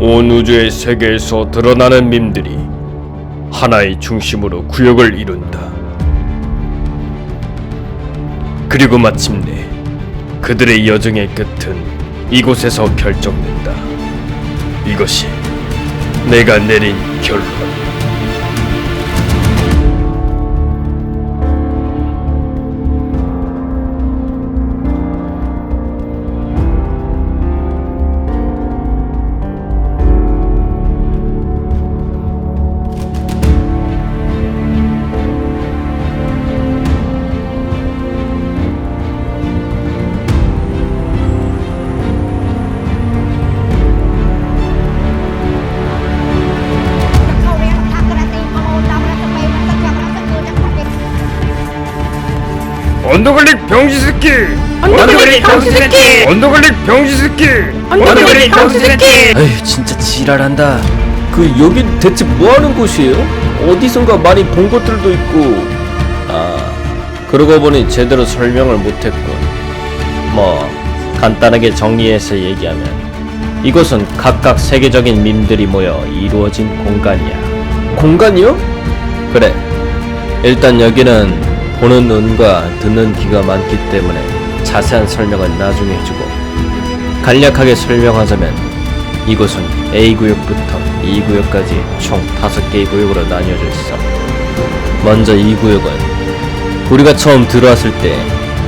온 우주의 세계에서 드러나는 밈들이 하나의 중심으로 구역을 이룬다. 그리고 마침내 그들의 여정의 끝은 이곳에서 결정된다. 이것이 내가 내린 결론. 언더글릭 병신 새끼! 언더글릭 병신 새끼! 언더글릭 병신 새끼! 언더글릭 병신 새끼! 에휴 진짜 지랄한다 그 여긴 대체 뭐하는 곳이에요? 어디선가 많이 본 것들도 있고 아 그러고 보니 제대로 설명을 못했군 뭐 간단하게 정리해서 얘기하면 이곳은 각각 세계적인 밈들이 모여 이루어진 공간이야 공간이요? 그래 일단 여기는 보는 눈과 듣는 귀가 많기 때문에 자세한 설명은 나중에 해주고 간략하게 설명하자면 이곳은 A구역부터 E구역까지 총 5개의 구역으로 나뉘어져 있어. 먼저 이 구역은 우리가 처음 들어왔을 때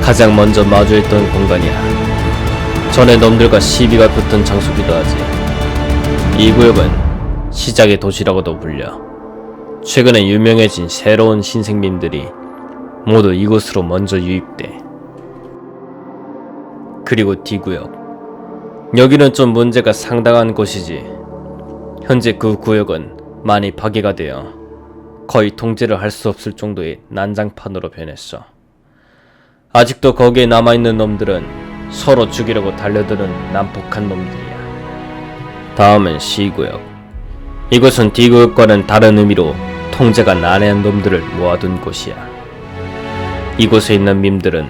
가장 먼저 마주했던 공간이야. 전에 놈들과 시비가 붙은 장소기도 하지. 이 구역은 시작의 도시라고도 불려. 최근에 유명해진 새로운 신생민들이 모두 이곳으로 먼저 유입돼. 그리고 D구역. 여기는 좀 문제가 상당한 곳이지. 현재 그 구역은 많이 파괴가 되어 거의 통제를 할 수 없을 정도의 난장판으로 변했어. 아직도 거기에 남아있는 놈들은 서로 죽이려고 달려드는 난폭한 놈들이야. 다음은 C구역. 이곳은 D구역과는 다른 의미로 통제가 난해한 놈들을 모아둔 곳이야. 이곳에 있는 밈들은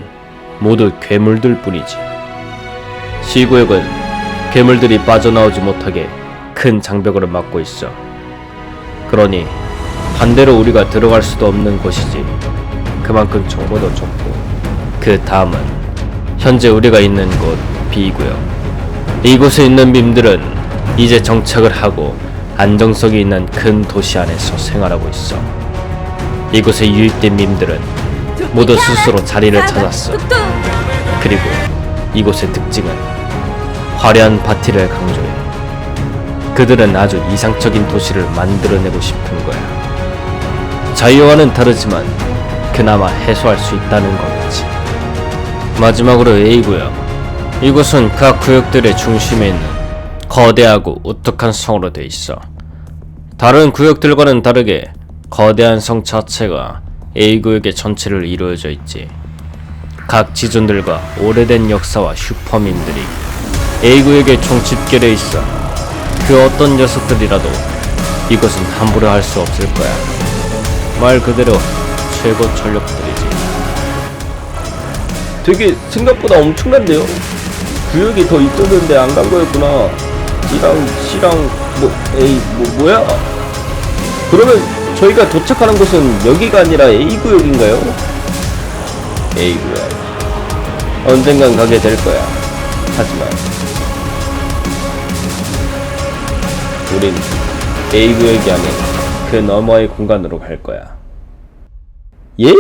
모두 괴물들 뿐이지. C구역은 괴물들이 빠져나오지 못하게 큰 장벽으로 막고 있어. 그러니 반대로 우리가 들어갈 수도 없는 곳이지. 그만큼 정보도 적고. 그 다음은 현재 우리가 있는 곳 B구역. 이곳에 있는 밈들은 이제 정착을 하고 안정성이 있는 큰 도시 안에서 생활하고 있어. 이곳에 유입된 밈들은 모두 스스로 자리를 찾았어. 그리고 이곳의 특징은 화려한 파티를 강조해. 그들은 아주 이상적인 도시를 만들어내고 싶은 거야. 자유와는 다르지만 그나마 해소할 수 있다는 거겠지. 마지막으로 A구역. 이곳은 각 구역들의 중심에 있는 거대하고 우뚝한 성으로 돼 있어. 다른 구역들과는 다르게 거대한 성 자체가 A구역의 전체를 이루어져 있지. 각 지존들과 오래된 역사와 슈퍼민들이 A구역에 총 집결해 있어. 그 어떤 녀석들이라도 이것은 함부로 할 수 없을 거야. 말 그대로 최고 전력들이지. 되게 생각보다 엄청난데요? 구역이 더 있었는데 안 간 거였구나. D랑 C랑 뭐 A 뭐 뭐야? 그러면 저희가 도착하는 곳은 여기가 아니라 A 구역인가요? A 구역. 언젠간 가게 될 거야. 하지만 우린 A 구역이 아닌 그 너머의 공간으로 갈 거야. 예?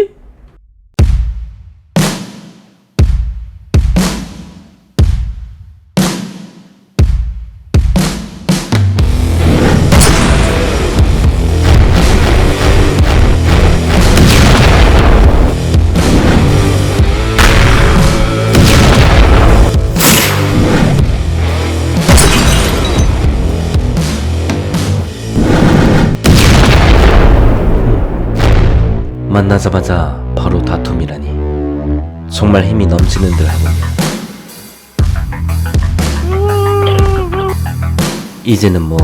만나자마자 바로 다툼이라니 정말 힘이 넘치는 듯 하군요. 이제는 뭐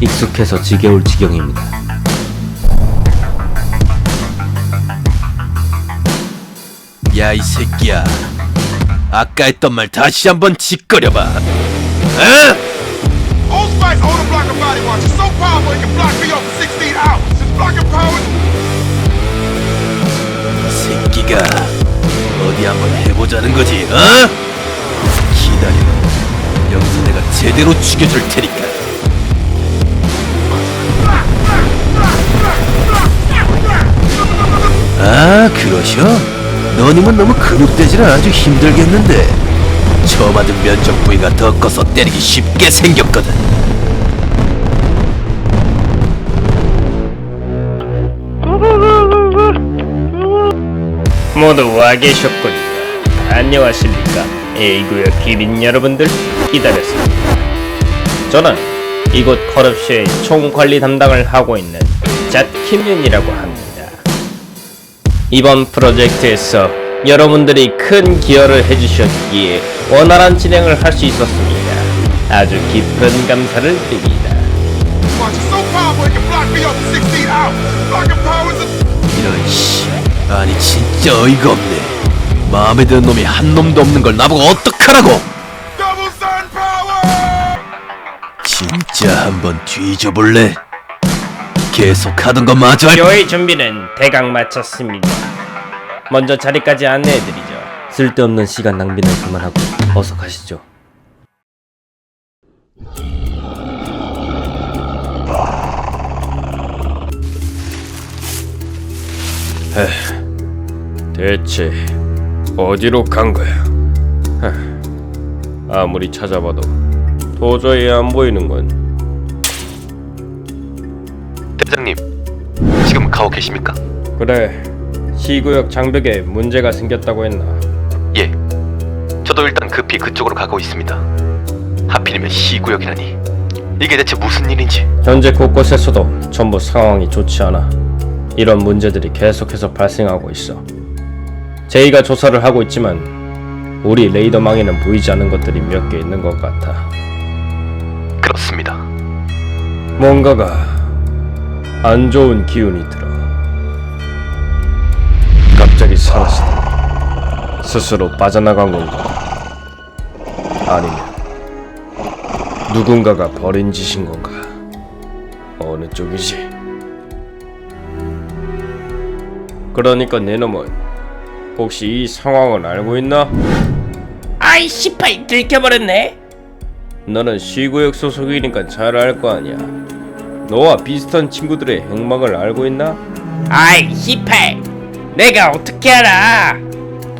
익숙해서 지겨울 지경입니다. 야 이 새끼야 아까 했던 말 다시 한번 짓거려봐 어? 제대로 죽여줄 테니까. 아, 그러셔? 너님은 너무 근육대지라 아주 힘들겠는데. 저 맞은 면적 부위가 더 커서 때리기 쉽게 생겼거든. 모두 와 계셨군요. 안녕하십니까? A구역 기민 여러분들 기다렸습니다. 저는 이곳 컬업쇼의 총관리 담당을 하고 있는 잣킴윤이라고 합니다. 이번 프로젝트에서 여러분들이 큰 기여를 해주셨기에 원활한 진행을 할 수 있었습니다. 아주 깊은 감사를 드립니다. 이런 씨 아니 진짜 어이가 없네 마음에 드는 놈이 한 놈도 없는 걸 나보고 어떡하라고 진짜 한번 뒤져볼래? 계속 하던 거 마저 할 쇼의 준비는 대강 마쳤습니다. 먼저 자리까지 안내해드리죠. 쓸데없는 시간 낭비는 그만하고 어서 가시죠. 대체 어디로 간 거야? 하, 아무리 찾아봐도 도저히 안 보이는 건 대장님, 지금 가고 계십니까? 그래 시구역 장벽에 문제가 생겼다고 했나? 예. 저도 일단 급히 그쪽으로 가고 있습니다. 하필이면 시구역이라니. 이게 대체 무슨 일인지. 현재 곳곳에서도 전부 상황이 좋지 않아. 이런 문제들이 계속해서 발생하고 있어. 제이가 조사를 하고 있지만 우리 레이더 망에는 보이지 않는 것들이 몇 개 있는 것 같아. 그렇습니다. 뭔가가 안 좋은 기운이 들어. 갑자기 사라지다. 스스로 빠져나간 건가? 아니면 누군가가 버린 짓인 건가? 어느 쪽이지? 그러니까 내 놈은 혹시 이 상황을 알고 있나? 아이 씨발 들켜버렸네. 너는 시구역 소속이니까 잘 알 거 아니야. 너와 비슷한 친구들의 행방을 알고 있나? 아이 씨발 내가 어떻게 알아?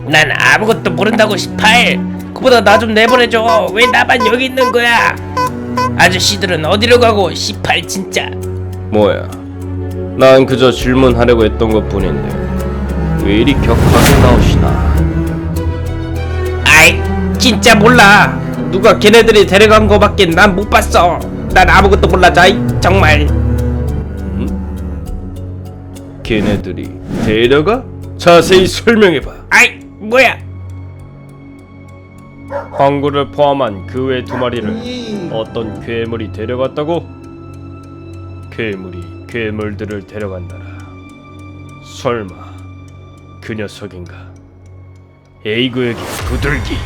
난 아무것도 모른다고 씨발. 그보다 나 좀 내보내줘. 왜 나만 여기 있는 거야? 아저씨들은 어디로 가고 씨발 진짜. 뭐야? 난 그저 질문하려고 했던 것 뿐인데 왜 이리 격하게 나오시나? 아이 진짜 몰라. 누가 걔네들이 데려간 거밖에 난 못 봤어. 난 아무것도 몰라 자이 정말. 걔네들이 데려가? 자세히 설명해봐. 아이 뭐야? 황구를 포함한 그 외 두 마리를 어떤 괴물이 데려갔다고? 괴물이 괴물들을 데려간다라. 설마 그 녀석인가? A구역의 두들기.